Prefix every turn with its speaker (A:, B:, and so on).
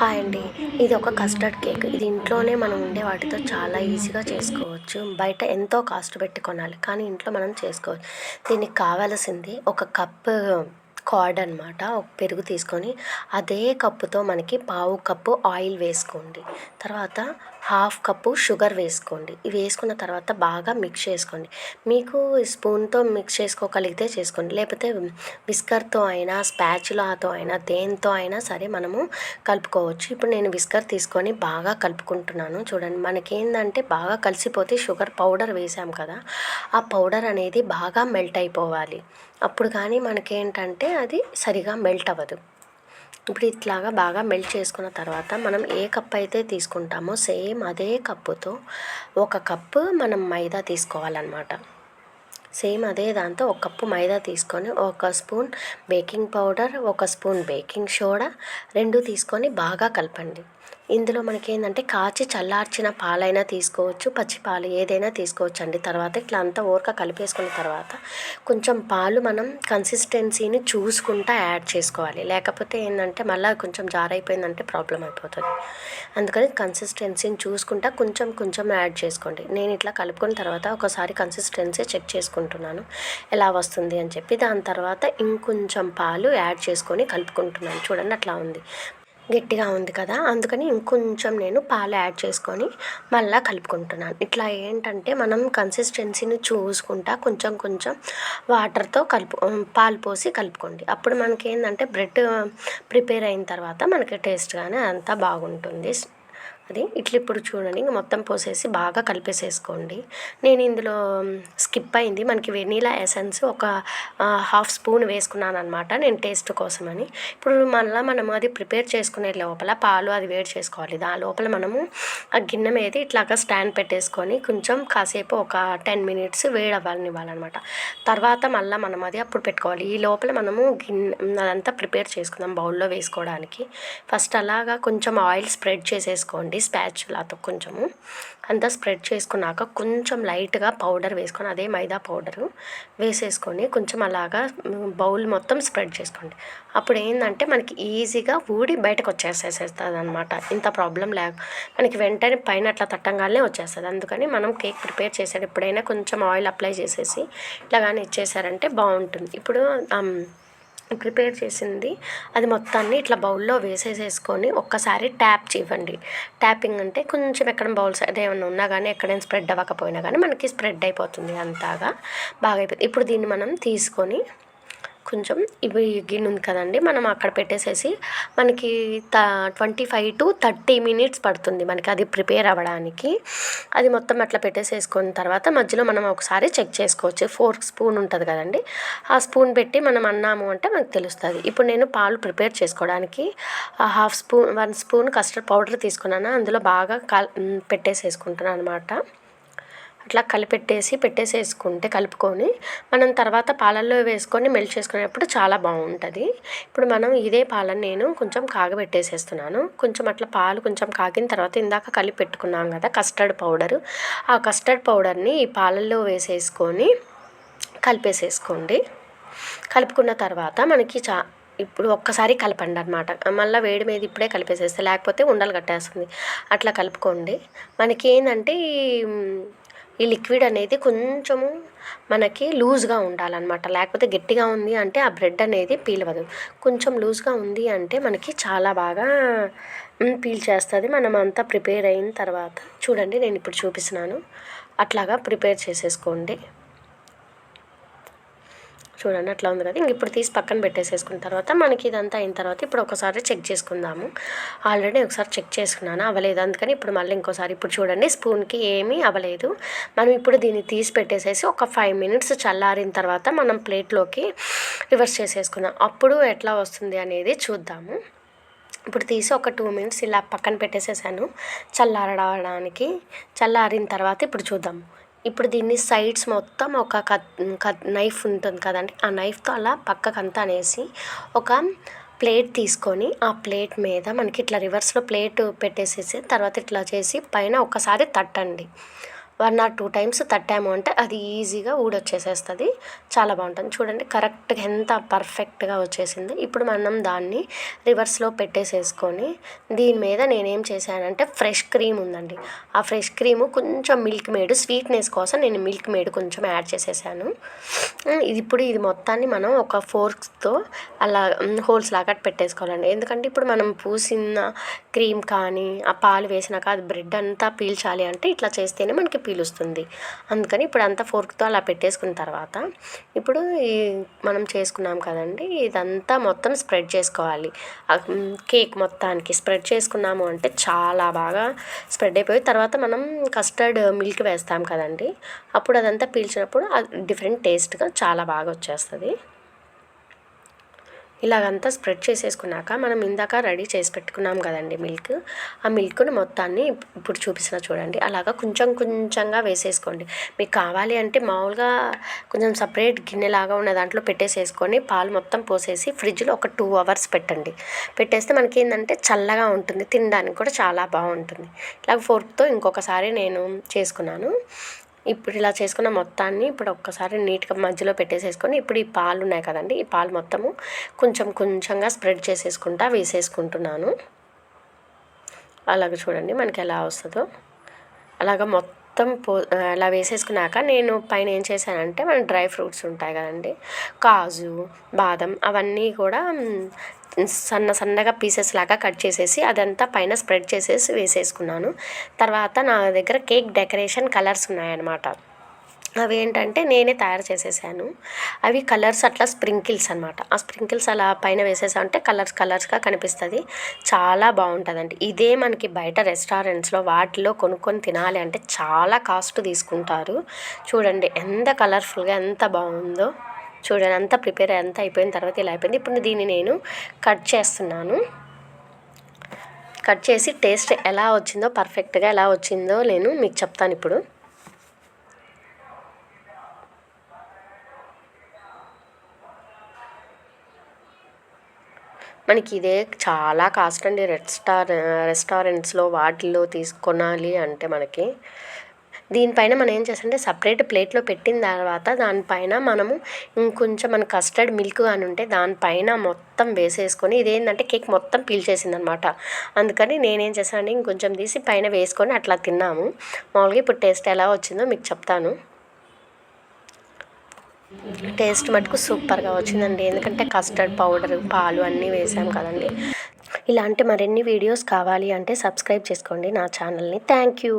A: Hi అండి. ఇది ఒక కస్టర్డ్ కేక్. ఇది ఇంట్లోనే మనం ఉండే వాటితో చాలా ఈజీగా చేసుకోవచ్చు. బయట ఎంతో కాస్ట్ పెట్టి కొనాలి. కానీ ఇంట్లో మనం చేసుకోవచ్చు. దీనికి కావాల్సింది ఒక కప్ కార్డ్ అనమాట ఒక పెరుగు తీసుకొని అదే కప్పుతో మనకి పావు కప్పు ఆయిల్ వేసుకోండి. తర్వాత హాఫ్ కప్పు షుగర్ వేసుకోండి. ఇవి వేసుకున్న తర్వాత బాగా మిక్స్ చేసుకోండి. మీకు స్పూన్తో మిక్స్ చేసుకోగలిగితే చేసుకోండి. లేకపోతే విస్కర్తో అయినా స్పాచులాతో అయినా దేంతో అయినా సరే మనము కలుపుకోవచ్చు. ఇప్పుడు నేను విస్కర్ తీసుకొని బాగా కలుపుకుంటున్నాను. చూడండి మనకేందంటే బాగా కలిసిపోతే షుగర్ పౌడర్ వేసాం కదా ఆ పౌడర్ అనేది బాగా మెల్ట్ అయిపోవాలి. అప్పుడు కానీ మనకేంటంటే అది సరిగా మెల్ట్ అవ్వదు. ఇప్పుడు ఇట్లాగా బాగా మెల్ట్ చేసుకున్న తర్వాత మనం ఏ కప్ అయితే తీసుకుంటామో సేమ్ అదే కప్పుతో ఒక కప్పు మనం మైదా తీసుకోవాలన్నమాట. సేమ్ అదే దాంతో ఒక కప్పు మైదా తీసుకొని ఒక స్పూన్ బేకింగ్ పౌడర్ ఒక స్పూన్ బేకింగ్ సోడా రెండు తీసుకొని బాగా కలపండి. ఇందులో మనకి ఏంటంటే కాచి చల్లార్చిన పాలైనా తీసుకోవచ్చు పచ్చి పాలు ఏదైనా తీసుకోవచ్చు అండి తర్వాత ఇట్లా అంతా ఓరక కలిపేసుకున్న తర్వాత కొంచెం పాలు మనం కన్సిస్టెన్సీని చూసుకుంటా యాడ్ చేసుకోవాలి. లేకపోతే ఏంటంటే మళ్ళీ కొంచెం జారైపోయిందంటే ప్రాబ్లం అయిపోతుంది. అందుకని కన్సిస్టెన్సీని చూసుకుంటా కొంచెం కొంచెం యాడ్ చేసుకోండి. నేను ఇట్లా కలుపుకున్న తర్వాత ఒకసారి కన్సిస్టెన్సీ చెక్ చేసుకుంటున్నాను. ఎలా వస్తుంది అని చెప్పి దాని తర్వాత ఇంకొంచెం పాలు యాడ్ చేసుకొని కలుపుకుంటున్నాను. చూడండి అట్లా ఉంది. గట్టిగా ఉంది కదా అందుకని ఇంకొంచెం నేను పాలు యాడ్ చేసుకొని మళ్ళీ కలుపుకుంటున్నాను. ఇట్లా ఏంటంటే మనం కన్సిస్టెన్సీని చూసుకుంటా కొంచెం కొంచెం వాటర్తో కలుపు పాలు పోసి కలుపుకోండి. అప్పుడు మనకి ఏంటంటే బ్రెడ్ ప్రిపేర్ అయిన తర్వాత మనకి టేస్ట్గానే అంతా బాగుంటుంది. అది. ఇట్లా ఇప్పుడు చూడండి ఇంక మొత్తం పోసేసి బాగా కలిపేసేసుకోండి. నేను ఇందులో స్కిప్ అయింది. మనకి వెనీలా ఎసెన్స్ ఒక హాఫ్ స్పూన్ వేసుకున్నాను అనమాట నేను టేస్ట్ కోసమని. ఇప్పుడు మళ్ళీ మనం అది ప్రిపేర్ చేసుకునే లోపల పాలు అది వేడి చేసుకోవాలి. దాని లోపల మనము ఆ గిన్నె మీద ఇట్లాగా స్టాండ్ పెట్టేసుకొని కొంచెం కాసేపు ఒక టెన్ మినిట్స్ వేడి అవ్వాలనివ్వాలన్నమాట తర్వాత మళ్ళీ మనం అది అప్పుడు పెట్టుకోవాలి. ఈ లోపల మనము గిన్నె అదంతా ప్రిపేర్ చేసుకుందాం బౌల్లో వేసుకోవడానికి. ఫస్ట్ అలాగా కొంచెం ఆయిల్ స్ప్రెడ్ చేసేసుకోండి. స్పాచులాతో కొంచెము అంతా స్ప్రెడ్ చేసుకున్నాక కొంచెం లైట్గా పౌడర్ వేసుకొని అదే మైదా పౌడరు వేసేసుకొని కొంచెం అలాగా బౌల్ మొత్తం స్ప్రెడ్ చేసుకోండి. అప్పుడు ఏంటంటే మనకి ఈజీగా ఊడి బయటకు వచ్చేసేస్తుంది అనమాట ఇంత ప్రాబ్లం లేక మనకి వెంటనే పైన అట్లా తట్టంగానే వచ్చేస్తుంది. అందుకని మనం కేక్ ప్రిపేర్ చేసేటప్పుడైనా కొంచెం ఆయిల్ అప్లై చేసేసి ఇట్లా కానీ ఇచ్చేసారంటే బాగుంటుంది. ఇప్పుడు ప్రిపేర్ చేసింది. అది మొత్తాన్ని ఇట్లా బౌల్లో వేసేసేసుకొని ఒక్కసారి ట్యాప్ చేయండి. ట్యాపింగ్ అంటే కొంచెం ఎక్కడ బౌల్స్ ఏమైనా ఉన్నా కానీ ఎక్కడైనా స్ప్రెడ్ అవ్వకపోయినా కానీ మనకి స్ప్రెడ్ అయిపోతుంది అంతాగా. బాగా అయిపోతుంది ఇప్పుడు దీన్ని మనం తీసుకొని కొంచెం ఇవి గిన్నె ఉంది కదండి మనం అక్కడ పెట్టేసేసి మనకి త twenty five to thirty minutes పడుతుంది మనకి అది ప్రిపేర్ అవ్వడానికి. అది మొత్తం అట్లా పెట్టేసేసుకున్న తర్వాత మధ్యలో మనం ఒకసారి చెక్ చేసుకోవచ్చు. ఫోర్క్ స్పూన్ ఉంటుంది కదండి ఆ స్పూన్ పెట్టి మనం అన్నాము అంటే మనకు తెలుస్తుంది. ఇప్పుడు నేను పాలు ప్రిపేర్ చేసుకోవడానికి half spoon one spoon custard powder తీసుకున్నాను. అందులో బాగా కల్ పెట్టేసేసుకుంటున్నాను అనమాట అట్లా కలిపెట్టేసి పెట్టేసేసుకుంటే కలుపుకొని మనం తర్వాత పాలల్లో వేసుకొని మెల్ట్ చేసుకునేటప్పుడు చాలా బాగుంటుంది. ఇప్పుడు మనం ఇదే పాలను నేను కొంచెం కాగబెట్టేసేస్తున్నాను. కొంచెం అట్లా పాలు కొంచెం కాగిన తర్వాత ఇందాక కలిపి పెట్టుకున్నాం కదా కస్టర్డ్ పౌడరు. ఆ కస్టర్డ్ పౌడర్ని ఈ పాలల్లో వేసేసుకొని కలిపేసేసుకోండి. కలుపుకున్న తర్వాత మనకి చా ఇప్పుడు ఒక్కసారి కలపండి అనమాట మళ్ళీ వేడి మీద ఇప్పుడే కలిపేసేస్తే లేకపోతే ఉండలు కట్టేస్తుంది. అట్లా కలుపుకోండి. మనకి ఏంటంటే ఈ లిక్విడ్ అనేది కొంచెము మనకి లూజ్గా ఉండాలన్నమాట. లేకపోతే గట్టిగా ఉంది అంటే ఆ బ్రెడ్ అనేది పీలవదు. కొంచెం లూజ్గా ఉంది అంటే మనకి చాలా బాగా పీల్ చేస్తుంది మనం అంతా ప్రిపేర్ అయిన తర్వాత చూడండి నేను ఇప్పుడు చూపిస్తున్నాను. అట్లాగా ప్రిపేర్ చేసేసుకోండి. చూడండి అట్లా ఉంది కదా. ఇంక ఇప్పుడు తీసి పక్కన పెట్టేసేసుకున్న తర్వాత మనకి ఇదంతా అయిన తర్వాత ఇప్పుడు ఒకసారి చెక్ చేసుకుందాము. ఆల్రెడీ ఒకసారి చెక్ చేసుకున్నాను? అవ్వలేదు. అందుకని ఇప్పుడు మళ్ళీ ఇంకోసారి ఇప్పుడు చూడండి స్పూన్కి ఏమీ అవ్వలేదు. మనం ఇప్పుడు దీన్ని తీసి పెట్టేసేసి ఒక ఫైవ్ మినిట్స్ చల్లారిన తర్వాత మనం ప్లేట్లోకి రివర్స్ చేసేసుకుందాం. అప్పుడు ఎట్లా వస్తుంది అనేది చూద్దాము. ఇప్పుడు తీసి ఒక టూ మినిట్స్ ఇలా పక్కన పెట్టేసేసాను. చల్లారడానికి చల్లారిన తర్వాత ఇప్పుడు చూద్దాము. ఇప్పుడు దీన్ని సైడ్స్ మొత్తం ఒక కత్ కత్ నైఫ్ ఉంటుంది కదండి. ఆ నైఫ్తో అలా పక్కకంతా అనేసి ఒక ప్లేట్ తీసుకొని ఆ ప్లేట్ మీద మనకి ఇట్లా రివర్స్లో ప్లేట్ పెట్టేసేసి తర్వాత ఇట్లా చేసి పైన ఒకసారి తట్టండి. వన్ ఆర్ టూ టైమ్స్ తట్టాము అంటే అది ఈజీగా ఊడొచ్చేసేస్తుంది. చాలా బాగుంటుంది. చూడండి కరెక్ట్గా ఎంత పర్ఫెక్ట్గా వచ్చేసింది. ఇప్పుడు మనం దాన్ని రివర్స్లో పెట్టేసేసుకొని దీని మీద నేనేం చేశానంటే ఫ్రెష్ క్రీమ్ ఉందండి. ఆ ఫ్రెష్ క్రీము కొంచెం మిల్క్ మేడ్ స్వీట్నెస్ కోసం నేను మిల్క్ మేడ్ కొంచెం యాడ్ చేసేసాను. ఇది ఇప్పుడు ఇది మొత్తాన్ని మనం ఒక ఫోర్క్స్తో అలా హోల్స్ లాగా పెట్టేసుకోవాలండి. ఎందుకంటే ఇప్పుడు మనం పూసిన క్రీమ్ కానీ ఆ పాలు వేసినాక అది బ్రెడ్ అంతా పీల్చాలి అంటే ఇట్లా చేస్తేనే మనకి పీలుస్తుంది. అందుకని ఇప్పుడు అంతా ఫోర్క్తో అలా పెట్టేసుకున్న తర్వాత ఇప్పుడు ఈ మనం చేసుకున్నాం కదండి ఇదంతా మొత్తం స్ప్రెడ్ చేసుకోవాలి. కేక్ మొత్తానికి స్ప్రెడ్ చేసుకున్నాము అంటే చాలా బాగా స్ప్రెడ్ అయిపోయి తర్వాత మనం కస్టర్డ్ మిల్క్ వేస్తాం కదండి అప్పుడు అదంతా పీల్చినప్పుడు డిఫరెంట్ టేస్ట్గా చాలా బాగా వచ్చేస్తుంది. ఇలాగంతా స్ప్రెడ్ చేసేసుకున్నాక మనం ఇందాక రెడీ చేసి పెట్టుకున్నాం కదండి మిల్క్. ఆ మిల్క్ని మొత్తాన్ని ఇప్పుడు చూపిస్తున్న చూడండి. అలాగా కొంచెం కొంచెంగా వేసేసుకోండి. మీకు కావాలి అంటే మామూలుగా కొంచెం సపరేట్ గిన్నెలాగా ఉన్న దాంట్లో పెట్టేసేసుకొని పాలు మొత్తం పోసేసి ఫ్రిడ్జ్లో ఒక టూ అవర్స్ పెట్టండి. పెట్టేస్తే మనకి ఏంటంటే చల్లగా ఉంటుంది. తినడానికి కూడా చాలా బాగుంటుంది. ఇలాగ ఫోర్క్తో ఇంకొకసారి నేను చేసుకున్నాను. ఇప్పుడు ఇలా చేసుకున్న మొత్తాన్ని ఇప్పుడు ఒక్కసారి నీట్గా మధ్యలో పెట్టేసేసుకొని ఇప్పుడు ఈ పాలు ఉన్నాయి కదండి ఈ పాలు మొత్తము కొంచెం కొంచెంగా స్ప్రెడ్ చేసేసుకుంటా వేసేసుకుంటున్నాను. అలాగ చూడండి మనకి ఎలా వస్తుందో. అలాగ మొత్తం మొత్తం పో అలా వేసేసుకున్నాక నేను పైన ఏం చేశానంటే మన డ్రై ఫ్రూట్స్ ఉంటాయి కదండి కాజు బాదం అవన్నీ కూడా సన్న సన్నగా పీసెస్ లాగా కట్ చేసేసి అదంతా పైన స్ప్రెడ్ చేసేసి వేసేసుకున్నాను. తర్వాత నా దగ్గర కేక్ డెకరేషన్ కలర్స్ ఉన్నాయన్నమాట. అవి ఏంటంటే నేనే తయారు చేసేసాను. అవి కలర్స్ అట్లా స్ప్రింకిల్స్ అనమాట ఆ స్ప్రింకిల్స్ అలా పైన వేసేసామంటే కలర్స్ కలర్స్గా కనిపిస్తుంది. చాలా బాగుంటుందండి. ఇదే మనకి బయట రెస్టారెంట్స్లో వాటిలో కొనుక్కొని తినాలి అంటే చాలా కాస్ట్ తీసుకుంటారు. చూడండి ఎంత కలర్ఫుల్గా ఎంత బాగుందో. చూడండి అంతా ప్రిపేర్ అంతా అయిపోయిన తర్వాత ఇలా అయిపోయింది. ఇప్పుడు దీన్ని నేను కట్ చేస్తున్నాను. కట్ చేసి టేస్ట్ ఎలా వచ్చిందో పర్ఫెక్ట్గా ఎలా వచ్చిందో నేను మీకు చెప్తాను ఇప్పుడు. మనకి ఇదే చాలా కాస్ట్ అండి. రెస్టార్ రెస్టారెంట్స్లో వాటిల్లో తీసుకొనాలి అంటే మనకి దీనిపైన మనం ఏం చేస్తామంటే సపరేట్ ప్లేట్లో పెట్టిన తర్వాత దానిపైన మనము ఇంకొంచెం మన కస్టర్డ్ మిల్క్ కానీ ఉంటే దానిపైన మొత్తం వేసేసుకొని ఇదేంటంటే కేక్ మొత్తం పీల్చేసింది అనమాట అందుకని నేనేం చేశానంటే ఇంకొంచెం తీసి పైన వేసుకొని అట్లా తిన్నాము. మామూలుగా ఇప్పుడు టేస్ట్ ఎలా వచ్చిందో మీకు చెప్తాను. టేస్ట్ మటుకు సూపర్గా వచ్చిందండి. ఎందుకంటే కస్టర్డ్ పౌడర్ పాలు అన్నీ వేసాం కదండి. ఇలాంటి మరిన్ని వీడియోస్ కావాలి అంటే సబ్స్క్రైబ్ చేసుకోండి నా ఛానల్ని. Thank you